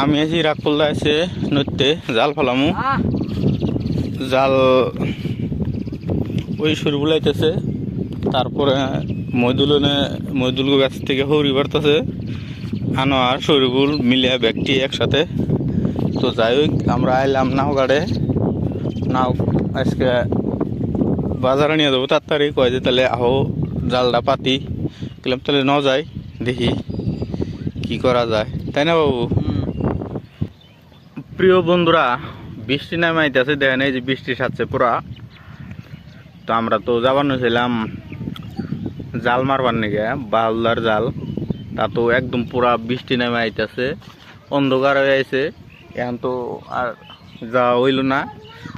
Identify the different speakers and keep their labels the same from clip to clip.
Speaker 1: আমি আছি রাগপল্লা আছে নদীতে জাল ফেলামু। জাল ওই সরু বুলাইতেছে। তারপরে মইদুলনে মইদুল গাছ থেকে হরি বাড়তেছে। আনোয়ার সরিবুল মিলিয়া ব্যক্তি একসাথে। তো যাই হোক আমরা আইলাম নাও গাড়ে নাও আজকে বাজারে নিয়ে যাব তাড়াতাড়ি। কয় যে তাহলে আহো জালটা পাতি। গেলাম তাহলে ন যাই দেখি কি করা যায়। তাই না বাবু? প্রিয় বন্ধুরা, বৃষ্টি নামে আইতেছে দেখেন এই যে বৃষ্টি সাচ্ছে পুরা। তো আমরা তো যাবানো ছিলাম, জাল মারবার নিগে, বালদার জাল। তা তো একদম পুরা বৃষ্টি নামে আইতেছে অন্ধকার হয়ে আইছে এখন তো আর যাওয়া হইল না,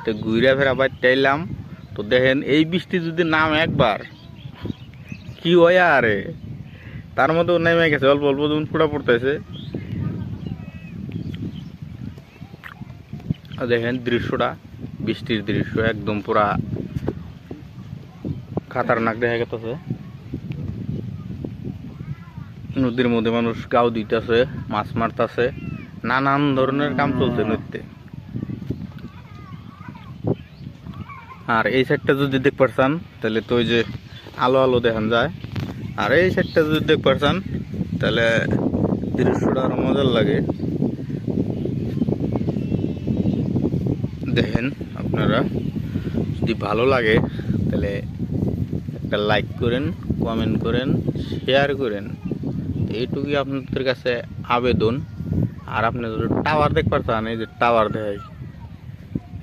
Speaker 1: তো ঘুরে ফেরা বাইতে আইলাম। তো দেখেন, এই বৃষ্টি যদি নাম একবার, কি হয় আরে? তার মধ্যে নেমে গেছে, অল্প অল্প যখন ফুটা পড়তেছে দেখেন দৃশ্যটা বৃষ্টির দৃশ্য একদম পুরা খাতারনাক দেখা গেতেছে। নদীর মধ্যে মানুষ গাও দিতেছে মাছ মারতেছে নানান ধরনের কাম চলছে নদীতে। আর এই সাইডটা যদি দেখ পারছান তাহলে তো ওই যে আলো আলো দেখান যায়। আর এই সাইডটা যদি দেখ পারছান তাহলে দৃশ্যটা আরও মজার লাগে। দেখেন আপনারা। যদি ভালো লাগে, তাহলে একটা লাইক করেন কমেন্ট করেন শেয়ার করেন। এইটুকুই আপনাদের কাছে আবেদন। আর আপনি যদি টাওয়ার দেখতে পারতেন, এই যে টাওয়ার দেখাই।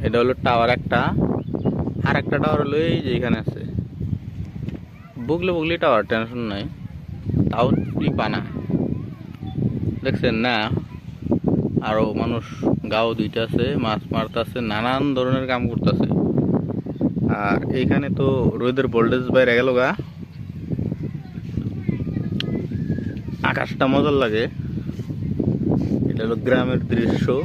Speaker 1: এটা হলো টাওয়ার একটা। আর একটা টাওয়ার হলো এই যে এখানে আছে। বুগলে বুগলি টাওয়ার টেনশন নাই। তাও পানা দেখছেন না? আরও মানুষ গাও দুইটা আছে, মাছ মারতেছে, নানান ধরনের কাম করতেছে। আর এইখানে তো রোদের ভোল্টেজ বাইরে গেল গা। আকাশটা মজার লাগে। এটা হলো গ্রামের দৃশ্য।